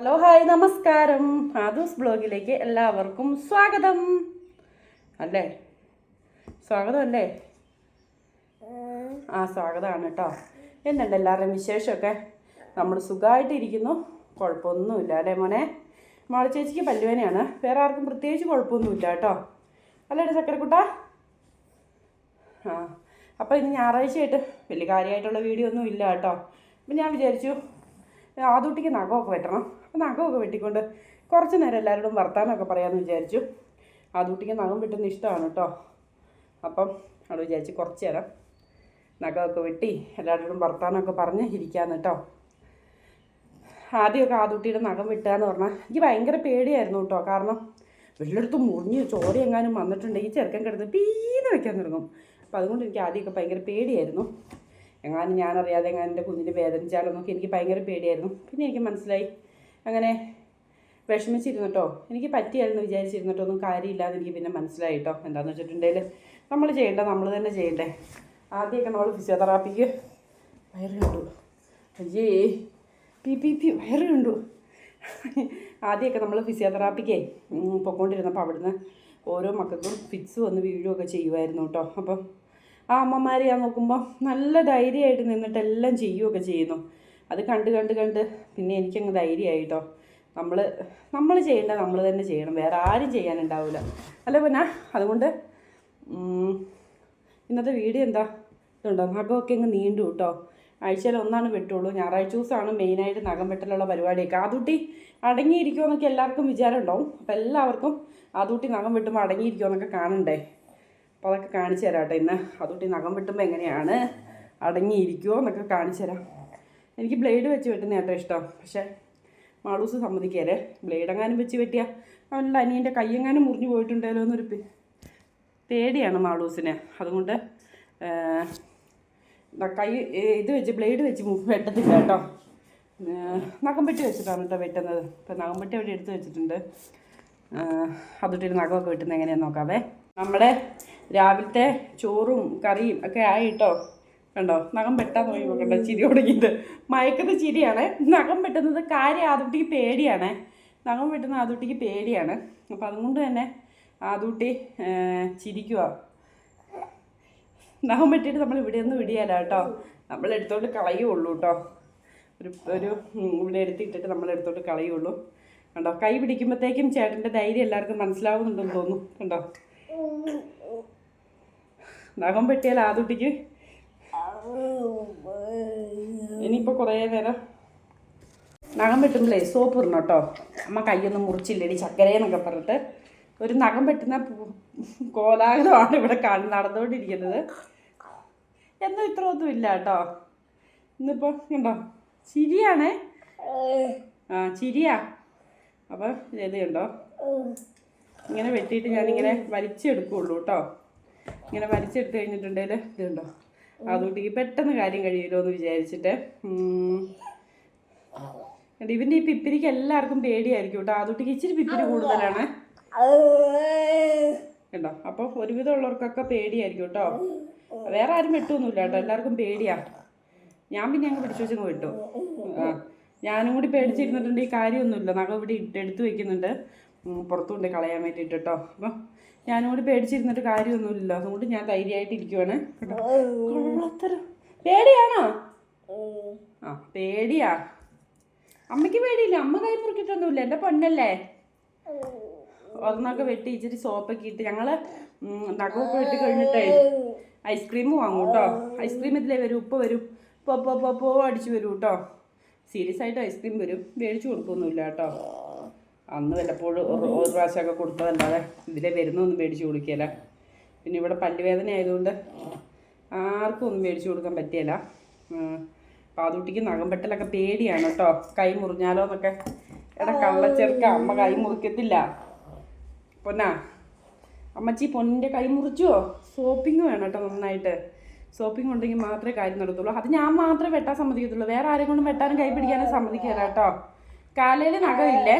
Hello hi നമസ്കാരം. ആദൂസ് ബ്ലോഗിലേക്ക് എല്ലാവർക്കും സ്വാഗതം. അല്ലേ? സ്വാഗതം അല്ലേ? ആ സ്വാഗതമാണ് കേട്ടോ. എന്തുണ്ട് എല്ലാവരുടെയും വിശേഷമൊക്കെ? നമ്മൾ സുഖമായിട്ടിരിക്കുന്നു. കുഴപ്പമൊന്നുമില്ല അല്ലേ മോനെ? മോളെ ചേച്ചിക്ക് പല്ലുവേനയാണ് വേറെ ആർക്കും പ്രത്യേകിച്ച് കുഴപ്പമൊന്നുമില്ല കേട്ടോ. അല്ലേടെ ചക്കരക്കുട്ട? ആ അപ്പോൾ ഇന്ന് ഞായറാഴ്ചയായിട്ട് വലിയ കാര്യമായിട്ടുള്ള വീഡിയോ ഒന്നും ഇല്ല കേട്ടോ. അപ്പം ഞാൻ വിചാരിച്ചു ആദൂട്ടിക്ക് നഖമൊക്കെ വെട്ടണം. അപ്പോൾ നഖമൊക്കെ വെട്ടിക്കൊണ്ട് കുറച്ച് നേരം എല്ലാവരോടും വർത്താനമൊക്കെ പറയാമെന്ന് വിചാരിച്ചു. ആദൂട്ടിക്ക് നഖം വെട്ടുന്ന ഇഷ്ടമാണ് കേട്ടോ അപ്പം അവിടെ വിചാരിച്ച് കുറച്ച് നേരം നഖമൊക്കെ വെട്ടി എല്ലാവരോടും വർത്താനമൊക്കെ പറഞ്ഞ് ഇരിക്കാമെന്ന് കേട്ടോ ആദ്യമൊക്കെ ആദൂട്ടിയുടെ നഖം വെട്ടുക എന്ന് പറഞ്ഞാൽ എനിക്ക് ഭയങ്കര പേടിയായിരുന്നു കേട്ടോ കാരണം വെള്ളെടുത്ത് മുറിഞ്ഞ് ചോര എങ്ങാനും വന്നിട്ടുണ്ടെങ്കിൽ ചെറുക്കൻ കിടന്ന് പീന്ന് വെക്കാൻ തുടങ്ങും. അപ്പം അതുകൊണ്ട് എനിക്ക് ആദ്യമൊക്കെ ഭയങ്കര പേടിയായിരുന്നു. എങ്ങാനും ഞാനറിയാതെ എങ്ങാനും എന്റെ കുഞ്ഞിന് വേദനിച്ചാലോന്നൊക്കെ എനിക്ക് ഭയങ്കര പേടിയായിരുന്നു. പിന്നെ എനിക്ക് മനസ്സിലായി. അങ്ങനെ വിഷമിച്ചിരുന്നിട്ടോ എനിക്ക് പറ്റിയായിരുന്നു വിചാരിച്ചിരുന്നിട്ടോ ഒന്നും കാര്യമില്ലാതെ എനിക്ക് പിന്നെ മനസ്സിലായി കേട്ടോ. എന്താണെന്ന് വെച്ചിട്ടുണ്ടെങ്കിൽ നമ്മൾ ചെയ്യേണ്ട? നമ്മൾ തന്നെ ചെയ്യണ്ടേ? ആദ്യമൊക്കെ നമ്മൾ ഫിസിയോതെറാപ്പിക്ക് വയറ് കണ്ടു. അയ്യേ പി പി പി വയറ് കണ്ടു. ആദ്യമൊക്കെ നമ്മൾ ഫിസിയോതെറാപ്പിക്കേ പൊക്കോണ്ടിരുന്നപ്പോൾ അവിടുന്ന് ഓരോ മക്കൾക്കും ഫിറ്റ്സ് വന്ന് വീഴുകയൊക്കെ ചെയ്യുമായിരുന്നു കേട്ടോ. അപ്പം ആ അമ്മമാരെ നോക്കുമ്പോൾ നല്ല ധൈര്യമായിട്ട് നിന്നിട്ട് എല്ലാം ചെയ്യുകയൊക്കെ ചെയ്യുന്നു. അത് കണ്ട് കണ്ട് കണ്ട് പിന്നെ എനിക്കങ്ങ് ധൈര്യമായിട്ടോ. നമ്മൾ നമ്മൾ ചെയ്യേണ്ട നമ്മൾ തന്നെ ചെയ്യണം. വേറെ ആരും ചെയ്യാനുണ്ടാവില്ല അല്ല പിന്നെ അതുകൊണ്ട് ഇന്നത്തെ വീഡിയോ എന്താ? ഇതുണ്ടോ? നഖമൊക്കെ അങ്ങ് നീണ്ടു കേട്ടോ. ആഴ്ചയിൽ ഒന്നാണ് വെട്ടുള്ളൂ. ഞായറാഴ്ച ദിവസമാണ് മെയിനായിട്ട് നഖം വെട്ടലുള്ള പരിപാടിയൊക്കെ. ആദൂട്ടി അടങ്ങിയിരിക്കുമെന്നൊക്കെ എല്ലാവർക്കും വിചാരം ഉണ്ടാവും അപ്പോൾ എല്ലാവർക്കും ആദൂട്ടി നഖം വെട്ടുമ്പോൾ അടങ്ങിയിരിക്കുമെന്നൊക്കെ കാണണ്ടേ? അപ്പോൾ അതൊക്കെ കാണിച്ചു തരാം കേട്ടോ ഇന്ന് അതുകൊണ്ട് നഖം വെട്ടുമ്പോൾ എങ്ങനെയാണ് അടങ്ങിയിരിക്കുമോ എന്നൊക്കെ കാണിച്ചു തരാം. എനിക്ക് ബ്ലേഡ് വെച്ച് വെട്ടുന്ന കേട്ടോ ഇഷ്ടം. പക്ഷേ മാളൂസ് സമ്മതിക്കേലേ? ബ്ലേഡ് എങ്ങാനും വെച്ച് വെട്ടിയാൽ അവന്റെ അനിയന്റെ കയ്യെങ്ങാനും മുറിഞ്ഞു പോയിട്ടുണ്ടല്ലോ എന്നൊരു പേടിയാണ് മാളൂസിന്. അതുകൊണ്ട് കൈ ഇത് വെച്ച് ബ്ലേഡ് വെച്ച് വെട്ടത്തില്ല കേട്ടോ. നഖംപെട്ടി വെച്ചിട്ടാണ് കേട്ടോ വെട്ടുന്നത്. ഇപ്പം നഖം വെട്ടി അവിടെ എടുത്ത് വെച്ചിട്ടുണ്ട്. അതുകൊണ്ട് നഖമൊക്കെ വെട്ടുന്നത് എങ്ങനെയാണെന്ന് നോക്കാവേ. നമ്മുടെ രാവിലത്തെ ചോറും കറിയും ഒക്കെ ആയി കേട്ടോ കണ്ടോ? നഖം വെട്ടാൻ പോയി നോക്കണ്ട ചിരി തുടങ്ങിയിട്ട്. മയക്കുന്ന ചിരിയാണ്. നഖം പെട്ടുന്നത് കാര്യം ആദൂട്ടിക്ക് പേടിയാണ്. നഖം പെട്ടുന്ന ആദൂട്ടിക്ക് പേടിയാണ്. അപ്പം അതുകൊണ്ട് തന്നെ ആദൂട്ടി ചിരിക്കുക നഖം പെട്ടിട്ട് നമ്മൾ ഇവിടെ നിന്ന് വിടിയല്ല കേട്ടോ. നമ്മൾ എടുത്തോണ്ട് കളയുള്ളൂ കേട്ടോ. ഒരു ഒരു ഇവിടെ എടുത്തിട്ടിട്ട് നമ്മൾ എടുത്തോണ്ട് കളയുള്ളൂ കണ്ടോ? കൈ പിടിക്കുമ്പോഴത്തേക്കും ചേട്ടന്റെ ധൈര്യം എല്ലാവർക്കും മനസ്സിലാവുന്നുണ്ടെന്ന് തോന്നുന്നു. കണ്ടോ? നഖം പെട്ടിയാൽ ആദുട്ടിക്ക് ഇനിയിപ്പോൾ കുറേ നേരം നഖം വെട്ടുമ്പോഴേ സോപ്പ് ഇടണം കേട്ടോ. അമ്മ കൈയൊന്നും മുറിച്ചില്ലടി ചക്കരയെന്നൊക്കെ പറഞ്ഞിട്ട്. ഒരു നഖം പെട്ടുന്ന കോലാഹലമാണ് ഇവിടെ കാണി നടന്നുകൊണ്ടിരിക്കുന്നത്. എന്നും ഇത്ര ഒന്നും ഇല്ല കേട്ടോ. ഇന്നിപ്പോൾ ഉണ്ടോ ചിരിയാണേ. ആ ചിരിയാ. അപ്പോൾ ഇത് കണ്ടോ? ഇങ്ങനെ വെട്ടിയിട്ട് ഞാനിങ്ങനെ വലിച്ചെടുക്കുള്ളൂ കേട്ടോ. ഇങ്ങനെ വലിച്ചെടുത്ത് കഴിഞ്ഞിട്ടുണ്ടെങ്കിൽ ഇതുണ്ടോ? അതുകൊണ്ട് ഈ പെട്ടെന്ന് കാര്യം കഴിയുമല്ലോ എന്ന് വിചാരിച്ചിട്ട് ഇവന്റെ ഈ പിപ്പിരിക്ക് എല്ലാവർക്കും പേടിയായിരിക്കും കേട്ടോ. അതുകൊണ്ടിക്ക് ഇച്ചിരി പിപ്പിരി കൂടുതലാണ്. കേട്ടോ അപ്പോൾ ഒരുവിധം ഉള്ളവർക്കൊക്കെ പേടിയായിരിക്കും കേട്ടോ. വേറെ ആരും വെട്ടൊന്നുമില്ല കേട്ടോ. എല്ലാവർക്കും പേടിയാ. ഞാൻ പിന്നെ അങ്ങ് പിടിച്ചു വെച്ചങ്ങ് വിട്ടു. ആ. ഞാനും കൂടി പേടിച്ചിരുന്നിട്ടുണ്ട് ഈ കാര്യമൊന്നുമില്ല. നഖം ഇവിടെ ഇട്ട് എടുത്ത് വെക്കുന്നുണ്ട്. പുറത്തുകൊണ്ട് പുറത്തു കൊണ്ട് കളയാൻ വേണ്ടിയിട്ട് കേട്ടോ. അപ്പം ഞാനും കൂടി പേടിച്ചിരുന്നിട്ട് കാര്യമൊന്നുമില്ല അതുകൊണ്ട് ഞാൻ ധൈര്യമായിട്ട് ഇരിക്കുവാണ് കൊള്ളത്തരം. പേടിയാണോ? ആ പേടിയാ. അമ്മയ്ക്ക് പേടിയില്ല. അമ്മ കൈ മുറിക്കിട്ടൊന്നുമില്ല എന്റെ പൊന്നല്ലേ? ഒരെണ്ണമൊക്കെ വെട്ടി ഇച്ചിരി സോപ്പൊക്കെ ഇട്ട് ഞങ്ങൾ നഖമൊക്കെ വെട്ടി കഴിഞ്ഞിട്ടേ ഐസ്ക്രീം വാങ്ങും കേട്ടോ. ഐസ്ക്രീം ഇതിലേ വരും. ഉപ്പ് വരും. പോ പോ പോ അടിച്ചു വരും കേട്ടോ. സീരിയസ് ആയിട്ട് ഐസ്ക്രീം വരും. മേടിച്ചു കൊടുക്കൊന്നുമില്ല കേട്ടോ. അന്ന് വല്ലപ്പോഴും ഒരു പ്രാവശ്യമൊക്കെ കൊടുത്തതല്ലാതെ ഇതിലെ വരുന്നൊന്നും മേടിച്ചു കൊടുക്കുകയില്ല പിന്നെ ഇവിടെ പല്ലുവേദന ആയതുകൊണ്ട് ആർക്കും ഒന്നും മേടിച്ചു കൊടുക്കാൻ പറ്റിയല്ല പാതുട്ടിക്ക് നഖം പെട്ടലൊക്കെ പേടിയാണ് കേട്ടോ. കൈ മുറിഞ്ഞാലോ എന്നൊക്കെ. എടാ കള്ളച്ചെറുക്ക അമ്മ കൈ മുറിക്കത്തില്ല. പൊന്നാ അമ്മച്ചി പൊന്നിന്റെ കൈ മുറിച്ചോ സോപ്പിങ് വേണം കേട്ടോ നന്നായിട്ട്. സോപ്പിങ് ഉണ്ടെങ്കിൽ മാത്രമേ കാര്യം നടത്തുള്ളൂ. അത് ഞാൻ മാത്രമേ വെട്ടാൻ സമ്മതിക്കത്തുള്ളൂ. വേറെ ആരെ കൊണ്ടും വെട്ടാനും കൈ പിടിക്കാനും സമ്മതിക്കില്ല കേട്ടോ. കാലയിൽ നഖമില്ലേ.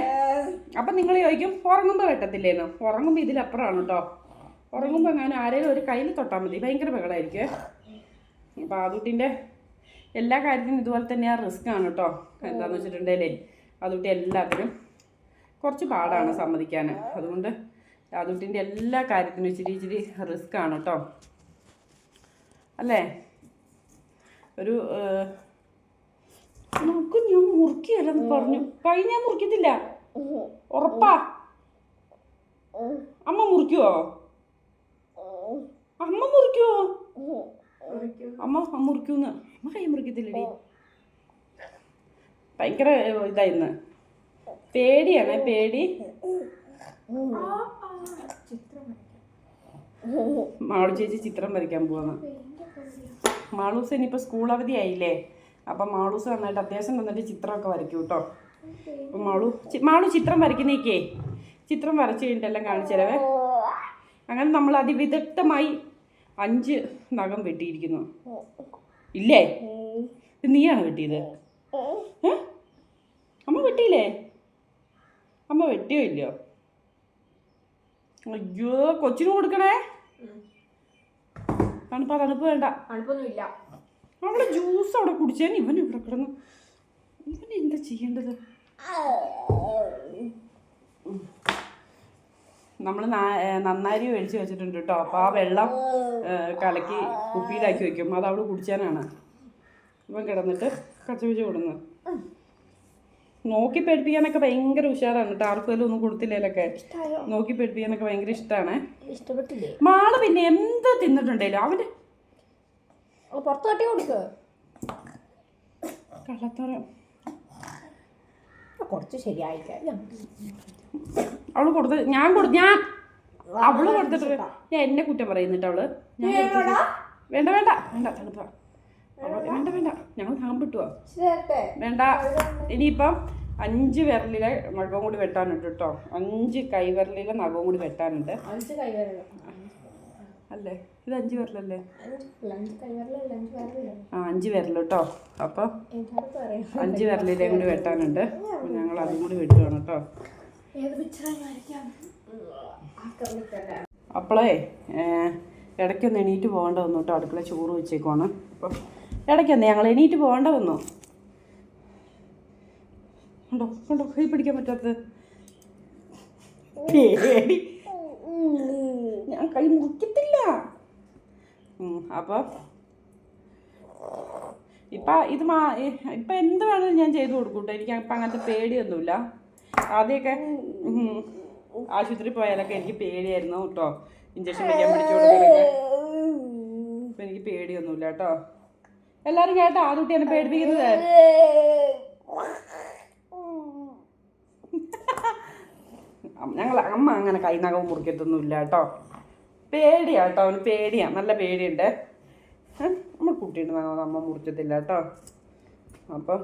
അപ്പം നിങ്ങൾ ചോദിക്കും ഉറങ്ങുമ്പോൾ വെട്ടത്തില്ലേന്ന്? ഉറങ്ങുമ്പോൾ ഇതിലപ്പുറമാണ് കേട്ടോ ഉറങ്ങുമ്പോൾ അങ്ങനെ ആരെങ്കിലും ഒരു കയ്യിൽ തൊട്ടാൽ മതി. ഭയങ്കര ബഹളമായിരിക്കും അപ്പൊ ആദുട്ടിന്റെ എല്ലാ കാര്യത്തിനും ഇതുപോലെ തന്നെയാണ് റിസ്ക് ആണ് കേട്ടോ എന്താണെന്ന് വെച്ചിട്ടുണ്ടെങ്കിലേ അതുകൊണ്ട് എല്ലാത്തിനും കുറച്ച് പാടാണ് സമ്മതിക്കാൻ അതുകൊണ്ട് അതുട്ടിന്റെ എല്ലാ കാര്യത്തിനും ഇച്ചിരി ഇച്ചിരി റിസ്ക് ആണ് കേട്ടോ അല്ലേ? ഒരു നമുക്ക് ഞാൻ മുറുക്കിയല്ലെന്ന് പറഞ്ഞു. പൈ ഞാൻ മുറിക്കത്തില്ല ഉറപ്പാ. അമ്മ മുറിക്കുവോ? അമ്മ മുറിക്കുവോ? അമ്മ അമ്മ മുറിക്കൂന്ന്. അമ്മ കൈ മുറിക്കത്തില്ലടി ഭയങ്കര ഇതായിരുന്നു ഇതായിന്ന്. പേടിയാണ് പേടി. മാളു ചേച്ചി ചിത്രം വരയ്ക്കാൻ പോവാന്ന് മാളൂസ് ഇനിയിപ്പോ സ്കൂൾ അവധിയായില്ലേ? അപ്പം മാളൂസ് നന്നായിട്ട് അത്യാവശ്യം നന്നായിട്ട് ചിത്രമൊക്കെ വരയ്ക്കും കേട്ടോ. അപ്പം മാളു മാളു ചിത്രം വരയ്ക്കുന്നേക്കേ. ചിത്രം വരച്ച് കഴിഞ്ഞിട്ടെല്ലാം കാണിച്ചു തരവേ. അങ്ങനെ നമ്മൾ അതിവിദഗ്ധമായി അഞ്ച് നഖം വെട്ടിയിരിക്കുന്നു. ഇല്ലേ? നീയാണ് വെട്ടിയത്. അമ്മ വെട്ടിയില്ലേ? അമ്മ വെട്ടിയോ ഇല്ലയോ? അയ്യോ കൊച്ചിന് കൊടുക്കണേ. തണുപ്പാ തണുപ്പ് വേണ്ട. തണുപ്പൊന്നുമില്ല. അവിടെ ജ്യൂസ് അവിടെ കുടിച്ചാൽ ഇവൻ ഇവിടെ കിടന്നു ഇവൻ എന്താ ചെയ്യേണ്ടത്? നമ്മൾ നന്നാരി മേടിച്ച് വെച്ചിട്ടുണ്ട് കേട്ടോ. അപ്പോൾ ആ വെള്ളം കലക്കി കുപ്പിയിലാക്കി വെക്കും. അത് അവൾ കുടിച്ചാനാണ്. ഇവൻ കിടന്നിട്ട് കച്ചപിച്ച് കൊടുന്ന്. നോക്കി പേടിപ്പിക്കാനൊക്കെ ഭയങ്കര ഉഷാറാണ് കേട്ടോ. ആർക്കും ഒന്നും കൊടുത്തില്ലേലൊക്കെ. നോക്കി പേടിപ്പിക്കാനൊക്കെ ഭയങ്കര ഇഷ്ടമാണ് മാൾ പിന്നെ എന്ത് തിന്നിട്ടുണ്ടല്ലോ അവന്റെ പുറത്ത് തട്ടി കൊടുക്ക്. കള്ളത്തരം. കുറച്ച് ശരിയായിക്കാം. അവൾ കൊടുത്ത് ഞാൻ കൊടു ഞാൻ അവൾ കൊടുത്തിട്ട് ഞാൻ എന്നെ കുറ്റം പറയുന്നിട്ട് അവൾ? ഞാൻ വേണ്ട വേണ്ട വേണ്ട തണുപ്പ വേണ്ട വേണ്ട ഞങ്ങൾ താമ്പിട്ടുവോ വേണ്ട. ഇനിയിപ്പം അഞ്ച് വിരലിലെ നഖവും കൂടി വെട്ടാനുണ്ട് കേട്ടോ. അഞ്ച് കൈവിരലിലെ നഖവും കൂടി വെട്ടാനുണ്ട്. അഞ്ച് കൈവരല അല്ലേ? ഇത് അഞ്ച് വിരലല്ലേ ആ അഞ്ച് വിരൽ കേട്ടോ അപ്പോൾ അഞ്ചു വിരലിലേയും കൂടി വെട്ടാനുണ്ട്. അപ്പോൾ ഞങ്ങൾ അതും കൂടി വെട്ടുകയാണ് കേട്ടോ അപ്പോളേ ഇടയ്ക്കൊന്ന് എണീറ്റ് പോകേണ്ട വന്നു കേട്ടോ അടുക്കള ചോറ് വെച്ചേക്കുവാണ്. അപ്പം ഇടയ്ക്കൊന്ന് ഞങ്ങൾ എണീറ്റ് പോകേണ്ട വന്നു. ഉണ്ടോ ഉണ്ടോ കൈ പിടിക്കാൻ പറ്റാത്തത്. പേടി ഞാൻ കൈ മുറിക്കത്തില്ല. അപ്പം ഇപ്പം ഇത് മാ ഇപ്പം എന്ത് വേണമെങ്കിലും ഞാൻ ചെയ്തു കൊടുക്കും എനിക്ക് ഇപ്പം അങ്ങനത്തെ പേടിയൊന്നുമില്ല. ആദ്യമൊക്കെ ആശുപത്രി പോയാലൊക്കെ എനിക്ക് പേടിയായിരുന്നു കേട്ടോ. ഇഞ്ചക്ഷൻ വയ്ക്കാൻ പിടിച്ചു കൊടുക്കാനൊക്കെ ഇപ്പം എനിക്ക് പേടിയൊന്നുമില്ല കേട്ടോ. എല്ലാവരും കേട്ടോ ആദ്യകുട്ടി എന്നെ പേടിപ്പിക്കുന്നത്. ഞങ്ങൾ അമ്മ അങ്ങനെ കൈനകം മുറിക്കത്തൊന്നുമില്ല കേട്ടോ. പേടിയാ കേട്ടോ അവന് പേടിയാണ് നല്ല പേടിയുണ്ട്? നമ്മൾ കുട്ടിയുടെ നഖം അമ്മ മുറിച്ചത്തില്ല കേട്ടോ. അപ്പം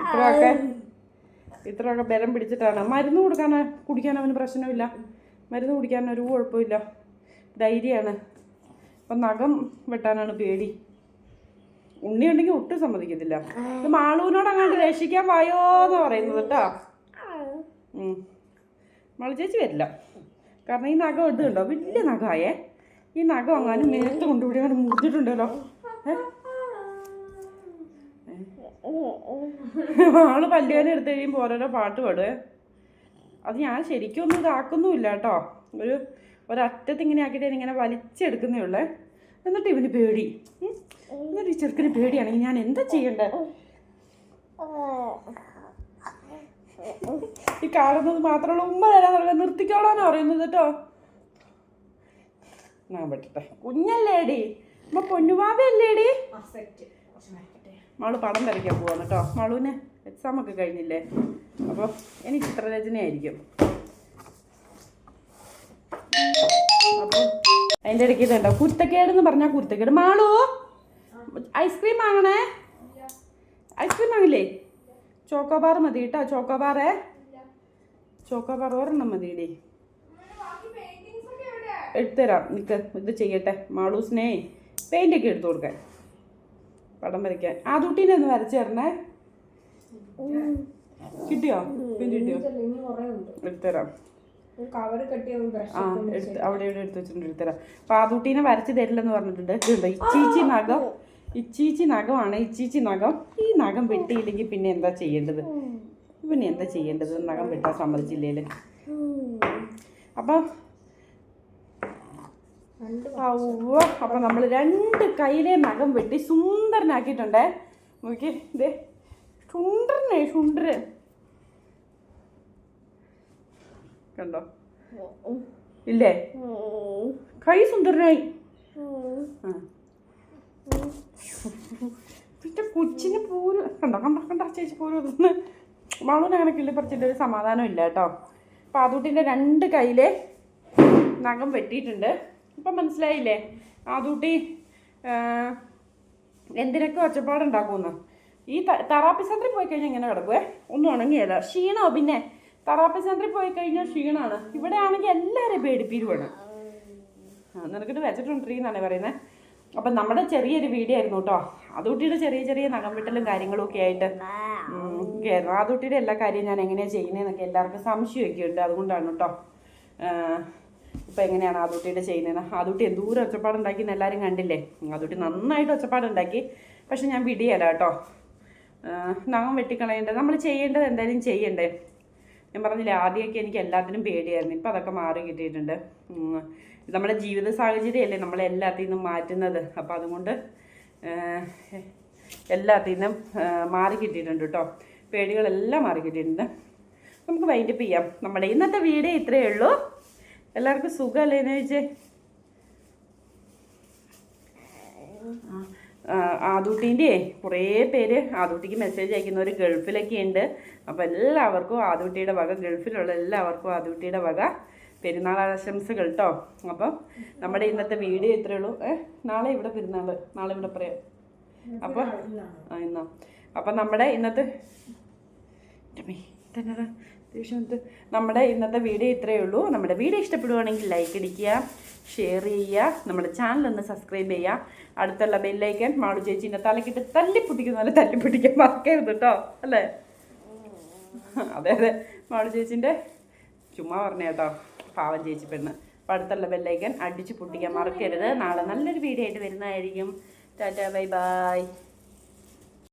ഇത്രയൊക്കെ ഇത്രയൊക്കെ ബലം പിടിച്ചിട്ടാണ്. മരുന്ന് കൊടുക്കാൻ കുടിക്കാൻ അവന് പ്രശ്നമില്ല. മരുന്ന് കുടിക്കാൻ ഒരു കുഴപ്പമില്ല. ധൈര്യമാണ്. അപ്പം നഖം വെട്ടാനാണ് പേടി. ഉണ്ണി ഉണ്ടെങ്കിൽ ഒട്ടും സമ്മതിക്കത്തില്ല. ഇത് മാളൂനോട് അങ്ങോട്ട് രക്ഷിക്കാൻ വായോ എന്ന് പറയുന്നത് കേട്ടോ. മാളു ചേച്ചി വരില്ല. കാരണം ഈ നഖം എടുത്തുണ്ടോ വലിയ നഖമായേ ഈ നഖം അങ്ങാനും നേരത്തെ കൊണ്ടുപിടി അങ്ങനെ മുറിച്ചിട്ടുണ്ടല്ലോ? ആൾ പല്ലുവേന എടുത്തു കഴിയുമ്പോൾ ഓരോരോ പാട്ട് പാടുവേ. അത് ഞാൻ ശരിക്കും ഒന്നും ഇതാക്കുന്നുമില്ല കേട്ടോ. ഒരു ഒരറ്റത്ത് ഇങ്ങനെ ആക്കിയിട്ട് ഇങ്ങനെ വലിച്ചെടുക്കുന്നേ ഉള്ളേ. എന്നിട്ട് ഇവന് പേടി. എന്നിട്ട് ഈ ചെറുക്കന് പേടിയാണെങ്കിൽ ഞാൻ എന്താ ചെയ്യണ്ടേ? ഈ കാണുന്നത് മാത്രമുള്ള ഉമ്മ തരാൻ തുടങ്ങി. നിർത്തിക്കോളാന്ന് പറയുന്നത് കേട്ടോ. ഞാൻ പറ്റട്ടെ കുഞ്ഞല്ലേടി? ഉമ്മ വരയ്ക്കട്ടെ മാൾ പടം വരയ്ക്കാൻ പോവാണ് കേട്ടോ. മാളുവിന് എക്സാം ഒക്കെ കഴിഞ്ഞില്ലേ? അപ്പോൾ ഇനി ചിത്രരചനയായിരിക്കും അപ്പോൾ ഇടയ്ക്ക് ഇതുണ്ടോ? കുരുത്തക്കേട് എന്ന് പറഞ്ഞാൽ കുരുത്തക്കേട്. മാളു ഐസ്ക്രീം വാങ്ങണേ? ഐസ്ക്രീം വാങ്ങില്ലേ? ചോക്കോബാർ മതി കേട്ടോ ചോക്കോബാറേ ചോക്കോബാർ ഒരെണ്ണം മതിയടി. എടുത്തുതരാം നിൽക്ക് ഇത് ചെയ്യട്ടെ. മാളൂസിനെ പെയിന്റ് ഒക്കെ എടുത്തു കൊടുക്കാൻ. പടം വരയ്ക്കാൻ. ആ തുട്ടീനെ ഒന്ന് വരച്ചു തരണേ. കിട്ടിയോ? പെയിന്റ് കിട്ടിയോ? എടുത്തുതരാം. ആ എടുത്ത് അവിടെ ഇവിടെ എടുത്ത് വെച്ചിട്ടുണ്ട് എടുത്തുതരാം. പാതൂട്ടീനെ വരച്ച് തരില്ലെന്ന് പറഞ്ഞിട്ടുണ്ട്. ചീച്ചി നഖം ഇച്ചീച്ചി നഖമാണ് ഇച്ചീച്ചി നഖം. ഈ നഖം വെട്ടിയില്ലെങ്കിൽ പിന്നെ എന്താ ചെയ്യേണ്ടത്? പിന്നെ എന്താ ചെയ്യേണ്ടത്? നഖം വെട്ടാൻ സമ്മതിച്ചില്ലേ അപ്പം അപ്പം നമ്മൾ രണ്ട് കയ്യിലെ നഖം വെട്ടി സുന്ദരനാക്കിയിട്ടുണ്ടേ. നോക്കി ഇതേ ഷുണ്ടറിനെ ഷുണ്ടര് കണ്ടോ? ഇല്ലേ? കൈ സുന്ദരനായി. ആ. പിന്നെ കൊച്ചിന് പോലും കണ്ടോ കണ്ടോ കണ്ടോ ചേച്ചി പോലും ഒന്ന് മാളൂന് അങ്ങനെ കിള്ളി പറിച്ചിട്ട് ഒരു സമാധാനം ഇല്ല കേട്ടോ. അപ്പം ആദൂട്ടിന്റെ രണ്ട് കയ്യിലെ നഖം വെട്ടിയിട്ടുണ്ട്. ഇപ്പം മനസ്സിലായില്ലേ? ആദൂട്ടി എന്തിനൊക്കെ ഒച്ചപ്പാടുണ്ടാക്കുമെന്ന്? ഈ തെറാപ്പി സെന്ററിൽ പോയി കഴിഞ്ഞാൽ ഇങ്ങനെ കിടക്കുവേ? ഒന്നും ഉണങ്ങിയല്ല ക്ഷീണോ പിന്നെ? തെറാപ്പി സെന്ററിൽ പോയി കഴിഞ്ഞാൽ ക്ഷീണമാണ് ഇവിടെ ആണെങ്കിൽ എല്ലാവരെയും പേടിപ്പിരുവാണ് നിനക്കിട്ട് വെച്ചിട്ടുണ്ടെന്നാണ് പറയുന്നത് അപ്പം നമ്മുടെ ചെറിയൊരു വീഡിയോ ആയിരുന്നു കേട്ടോ. അതുട്ടിയുടെ ചെറിയ ചെറിയ നഖം വെട്ടലും കാര്യങ്ങളും ഒക്കെ ആയിട്ട് ആ തൊട്ടിയുടെ എല്ലാ കാര്യവും ഞാൻ എങ്ങനെയാണ് ചെയ്യുന്നതെന്നൊക്കെ എല്ലാവർക്കും സംശയമൊക്കെ ഉണ്ട് അതുകൊണ്ടാണ് കേട്ടോ. ഇപ്പം എങ്ങനെയാണ് ആദൂട്ടിയുടെ ചെയ്യുന്നതെന്ന്? ആദൂട്ടി എന്തോരം ഒച്ചപ്പാടുണ്ടാക്കി എന്ന് എല്ലാവരും കണ്ടില്ലേ? ആദൂട്ടി നന്നായിട്ട് ഒച്ചപ്പാടുണ്ടാക്കി. പക്ഷെ ഞാൻ വിടിയല്ല കേട്ടോ. നഖം വെട്ടിക്കളയേണ്ടത്. നമ്മൾ ചെയ്യേണ്ടത് എന്തായാലും ചെയ്യണ്ടേ? ഞാൻ പറഞ്ഞില്ലേ ആദ്യമൊക്കെ എനിക്ക് എല്ലാത്തിനും പേടിയായിരുന്നു. ഇപ്പം അതൊക്കെ മാറി കിട്ടിയിട്ടുണ്ട്. നമ്മുടെ ജീവിത സാഹചര്യമല്ലേ നമ്മളെ എല്ലാത്തിൽ നിന്നും മാറ്റുന്നത്. അപ്പം അതുകൊണ്ട് എല്ലാത്തിൽ നിന്നും മാറി കിട്ടിയിട്ടുണ്ട് കേട്ടോ. പേടികളെല്ലാം മാറി കിട്ടിയിട്ടുണ്ട്. നമുക്ക് വൈൻഡപ്പ് ചെയ്യാം. നമ്മുടെ ഇന്നത്തെ വീഡിയോ ഇത്രയേ ഉള്ളൂ. എല്ലാവർക്കും സുഖമല്ലേ എന്ന് ചോദിച്ചേ ആദൂട്ടീന്റെ കുറേ പേര് ആദൂട്ടിക്ക് മെസ്സേജ് അയക്കുന്ന ഒരു ഗൾഫിലൊക്കെ ഉണ്ട്. അപ്പോൾ എല്ലാവർക്കും ആദൂട്ടിയുടെ വക ഗൾഫിലുള്ള എല്ലാവർക്കും ആദൂട്ടിയുടെ വക പെരുന്നാൾ ആശംസകൾ കേട്ടോ അപ്പം നമ്മുടെ ഇന്നത്തെ വീഡിയോ ഇത്രയേ ഉള്ളൂ. നാളെ ഇവിടെ പെരുന്നാൾ നാളെ ഇവിടെ പറയാം. അപ്പോൾ ആ എന്നാ അപ്പം നമ്മുടെ ഇന്നത്തെ രമേ, വന്നിട്ട്. നമ്മുടെ ഇന്നത്തെ വീഡിയോ ഇത്രയേ ഉള്ളൂ. നമ്മുടെ വീഡിയോ ഇഷ്ടപ്പെടുവാണെങ്കിൽ ലൈക്ക് അടിക്കുക ഷെയർ ചെയ്യുക നമ്മുടെ ചാനൽ ഒന്ന് സബ്സ്ക്രൈബ് ചെയ്യുക. അടുത്തുള്ള ബെല്ലൈക്കൻ മാളു ചേച്ചീന്റെ തലക്കിട്ട് തല്ലിപ്പൊട്ടിക്കുന്ന പോലെ തല്ലിപ്പൊട്ടിക്കാൻ മറക്കരുത് കേട്ടോ അല്ലേ? അതെ അതെ. മാളു ചേച്ചീന്റെ ചുമ്മാ പറഞ്ഞ കേട്ടോ പാവം ചേച്ചി പെണ്ണ്. അപ്പം അടുത്തുള്ള ബെല്ലൈക്കൻ അടിച്ച് പൊട്ടിക്കാൻ മറക്കരുത്. നാളെ നല്ലൊരു വീഡിയോ ആയിട്ട് വരുന്നതായിരിക്കും. Tata bye bye.